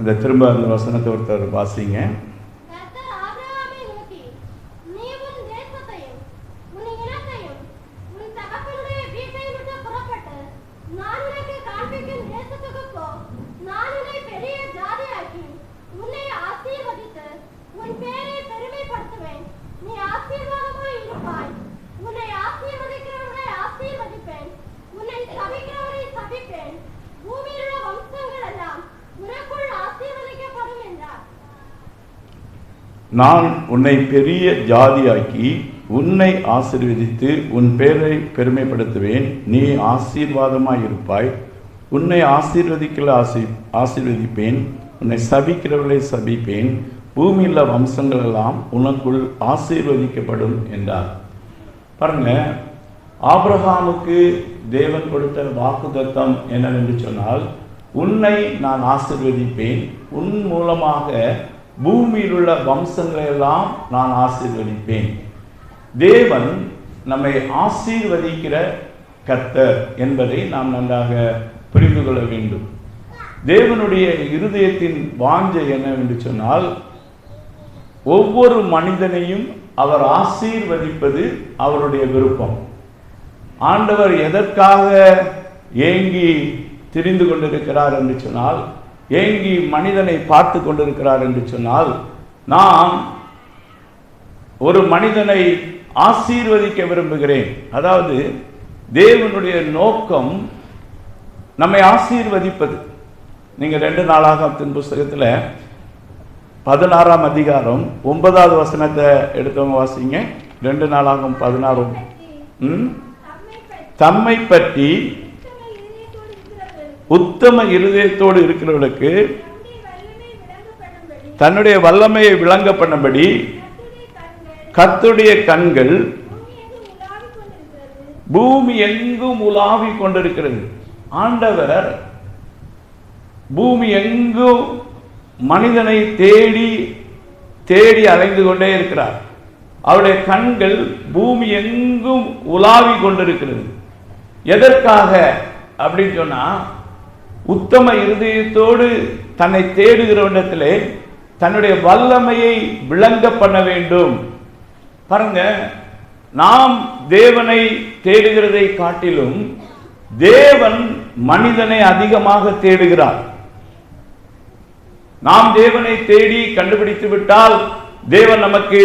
அந்த திரும்ப அந்த வசனத்தை ஒருத்தர் வாசிங்க கர்த்தர் ஆபிரகாமை நோக்கி, நீ உன் தேசத்தையும், உன் இனத்தையும், உன் தகப்பனுடைய வீட்டையும் விட்டு புறப்பட்டு, நான் உனக்கு காண்பிக்கும் தேசத்துக்குப் போ. நான் உன்னை பெரிய ஜாதியாக்கி, உன்னை ஆசீர்வதித்து, உன் பேரை பெருமைப்படுத்துவேன். நீ ஆசீர்வாதமாய் இருப்பாய். உன்னை ஆசீர்வதிக்கிறவர்களை ஆசீர்வதிப்பேன். உன்னை சபிக்கிறவரை சபிப்பேன். பூமியிலுள்ள வம்சங்கள் எல்லாம் உனக்குள் ஆசீர்வதிக்கப்படும் என்றார் நான் உன்னை பெரிய ஜாதியாக்கி உன்னை ஆசீர்வதித்து உன் பேரை பெருமைப்படுத்துவேன். நீ ஆசீர்வாதமாக இருப்பாய் உன்னை ஆசீர்வதிக்கல ஆசி ஆசீர்வதிப்பேன். உன்னை சபிக்கிறவர்களை சபிப்பேன். பூமியில் வம்சங்கள் எல்லாம் உனக்குள் ஆசீர்வதிக்கப்படும் என்றார். பாருங்க ஆப்ரஹாமுக்கு தேவன் கொடுத்த வாக்குத்தத்தம் என்னவென்று சொன்னால் உன்னை நான் ஆசிர்வதிப்பேன். உன் மூலமாக பூமியில் உள்ள வம்சங்களை எல்லாம் நான் ஆசீர்வதிப்பேன். தேவன் நம்மை ஆசீர்வதிக்கிற கர்த்தர் என்பதை நாம் நன்றாக புரிந்து கொள்ள வேண்டும். தேவனுடைய இருதயத்தின் வாஞ்சை என்னவென்று சொன்னால் ஒவ்வொரு மனிதனையும் அவர் ஆசீர்வதிப்பது அவருடைய விருப்பம். ஆண்டவர் எதற்காக ஏங்கி தெரிந்து கொண்டிருக்கிறார் என்று சொன்னால் ஏங்கி மனிதனை பார்த்து கொண்டிருக்கிறார் என்று சொன்னால் நாம் ஒரு மனிதனை ஆசீர்வதிக்க விரும்புகிறேன். அதாவது தேவனுடைய நோக்கம் நம்மை ஆசீர்வதிப்பது. நீங்க ரெண்டு நாளாகத்தின் புஸ்தகத்துல பதினாறாம் அதிகாரம் ஒன்பதாவது வசனத்தை எடுத்தவங்க வாசிங்க. ரெண்டு நாளாகும் பதினாறு ம்? தம்மை பற்றி தம்மை பற்றி உத்தம இருதயத்தோடு இருக்கிறவர்களுக்கு தன்னுடைய வல்லமையை விளங்க பண்ணும்படி கத்துடைய கண்கள் பூமி எங்கும் உலாவி கொண்டிருக்கிறது. ஆண்டவர் பூமி எங்கும் மனிதனை தேடி தேடி அலைந்து கொண்டே இருக்கிறார். அவருடைய கண்கள் பூமி எங்கும் உலாவி கொண்டிருக்கிறது. எதற்காக? அப்படின்னு சொன்னா உத்தம இருதயத்தோடு தன்னை தேடுகிறவனிடத்திலே தன்னுடைய வல்லமையை விளங்க பண்ண வேண்டும். பாருங்க நாம் தேவனை தேடுகிறதை காட்டிலும் தேவன் மனிதனை அதிகமாக தேடுகிறார். நாம் தேவனை தேடி கண்டுபிடித்து விட்டால் தேவன் நமக்கு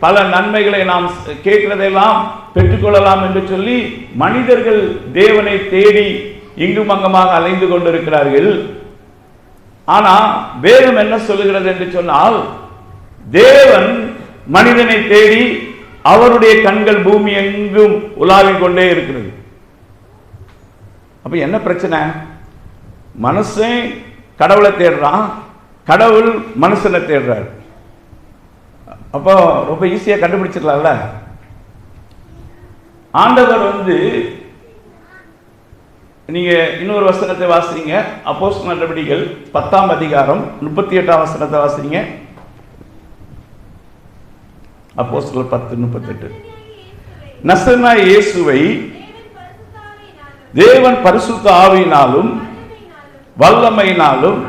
பல நன்மைகளை நாம் கேட்கிறதெல்லாம் பெற்றுக்கொள்ளலாம் என்று சொல்லி மனிதர்கள் தேவனை தேடி இங்கும் அங்கமாக அலைந்து கொண்டிருக்கிறார்கள். ஆனா வேதம் என்ன சொல்லுகிறது என்று சொன்னால் தேவன் மனிதனை தேடி அவருடைய கண்கள் பூமி எங்கும் உலாவிக் கொண்டே இருக்கிறது. அப்ப என்ன பிரச்சனை? மனுஷன் கடவுளை தேடுறான் கடவுள் மனுஷனை தேடுறார். அப்போ ரொம்ப ஈஸியா கண்டுபிடிச்சிடலாம்ல? ஆண்டவர் வந்து நீங்க இன்னொரு வசனத்தை வாசிங்க. அப்போஸ் நடவடிக்கைகள் பத்தாம் அதிகாரம் முப்பத்தி எட்டாம் வசனத்தை வாசிங்க. அப்போஸ் பத்து முப்பத்தெட்டு. நசனா இயேசுவை தேவன் பரிசுத்த ஆவியினாலும் வல்லமையினாலும்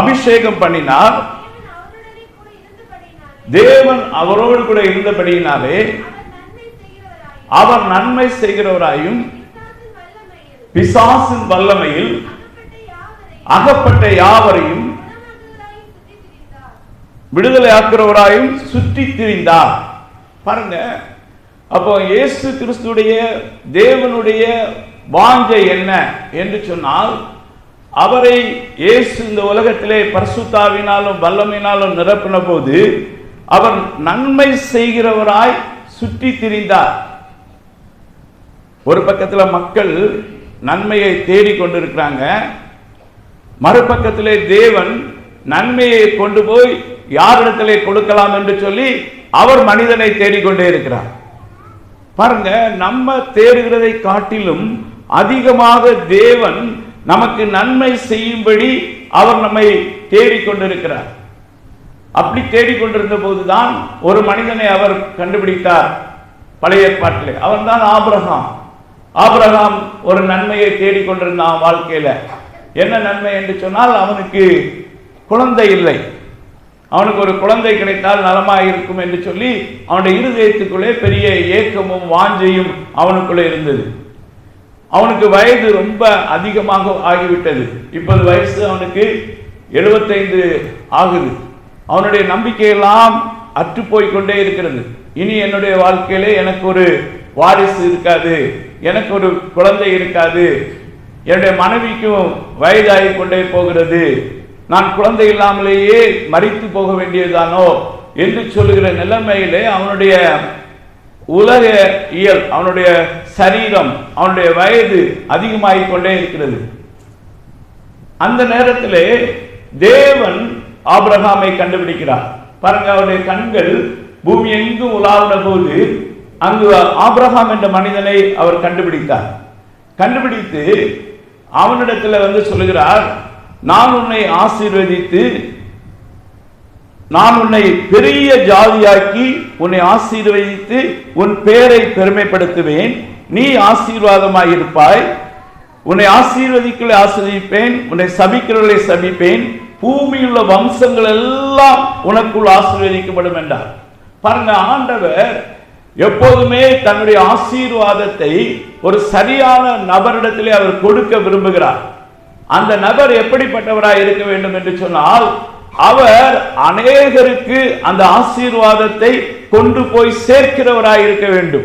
அபிஷேகம் பண்ணினார். தேவன் கூட இருந்தபடியினாலே அவரோடு கூட இருந்தபடியினாலே அவர் நன்மை செய்கிறவராயும் பிசாசின் வல்லமையில் அகப்பட்ட யாவரையும் விடுதலை ஆக்குறவராயும் சுற்றி திரிந்தார். பாருங்க அப்போ இயேசு கிறிஸ்துடைய தேவனுடைய வாஞ்சை என்ன என்று சொன்னால் அவரை இயேசு இந்த உலகத்திலே பரிசுத்தாவினாலும் வல்லமையினாலும் நிரப்பின போது அவர் நன்மை செய்கிறவராய் சுற்றி திரிந்தார். ஒரு பக்கத்துல மக்கள் நன்மையை தேடிக் கொண்டிருக்கிறாங்க. மறுபக்கத்திலே தேவன் நன்மையை கொண்டு போய் யாரிடத்திலே கொடுக்கலாம் என்று சொல்லி அவர் மனிதனை தேடிக்கொண்டே இருக்கிறார். பாருங்க நம்ம தேடுகிறதை காட்டிலும் அதிகமாக தேவன் நமக்கு நன்மை செய்யும்படி அவர் நம்மை தேடிக்கொண்டிருக்கிறார் அப்படி தேடிக்கொண்டிருந்த போதுதான் ஒரு மனிதனை அவர் கண்டுபிடித்தார் பழைய பாட்டிலே. அவன் தான் ஆபிரகாம். ஆபிரகாம் ஒரு நன்மையை தேடிக்கொண்டிருந்தான் வாழ்க்கையில. என்ன நன்மை என்று சொன்னால் அவனுக்கு குழந்தை இல்லை. அவனுக்கு ஒரு குழந்தை கிடைத்தால் நலமாக இருக்கும் என்று சொல்லி அவனுடைய இருதயத்துக்குள்ளே பெரிய ஏக்கமும் வாஞ்சையும் அவனுக்குள்ளே இருந்தது. அவனுக்கு வயது ரொம்ப அதிகமாக ஆகிவிட்டது. இப்போது வயசு அவனுக்கு எழுபத்தைந்து ஆகுது. அவனுடைய நம்பிக்கையெல்லாம் அற்றுப்போய்க்கொண்டே கொண்டே இருக்கிறது. இனி என்னுடைய வாழ்க்கையிலே எனக்கு ஒரு வாரிசு இருக்காது. எனக்கு ஒரு குழந்தை இருக்காது. என்னுடைய மனைவிக்கும் வயதாகி கொண்டே போகிறது. நான் குழந்தை இல்லாமலேயே மறித்து போக வேண்டியதுதானோ என்று சொல்லுகிற நிலைமையிலே அவனுடைய உலக இயல் அவனுடைய சரீரம் அவனுடைய வயது அதிகமாகிக் கொண்டே இருக்கிறது. அந்த நேரத்திலே தேவன் ஆபிரகாமை கண்டுபிடிக்கிறார். பாருங்க அவருடைய கண்கள் பூமி எங்கும் உலாவின போது அங்கு ஆபிரகாம் என்ற மனிதனை அவர் கண்டுபிடித்தார். கண்டுபிடித்து அவனிடத்துல வந்து சொல்லுகிறார் நான் உன்னை ஆசீர்வதித்து நான் உன்னை பெரிய ஜாதியாக்கி உன்னை ஆசீர்வதித்து உன் பேரை பெருமைப்படுத்துவேன். நீ ஆசீர்வாதமாயிருப்பாய் உன்னை ஆசீர்வதிக்களை ஆசீர்வதிப்பேன் உன்னை சபிக்கிறவர்களை சபிப்பேன். பூமியுள்ள வம்சங்கள் எல்லாம் உனக்குள் ஆசீர்வதிக்கப்படும் என்றார். பாருங்க ஆண்டவர் எப்போதுமே தன்னுடைய ஆசீர்வாதத்தை ஒரு சரியான நபரிடத்திலே அவர் கொடுக்க விரும்புகிறார். அந்த நபர் எப்படிப்பட்டவராய் இருக்க வேண்டும் என்று சொன்னால் அவர் அநேகருக்கு அந்த ஆசீர்வாதத்தை கொண்டு போய் சேர்க்கிறவராய் இருக்க வேண்டும்.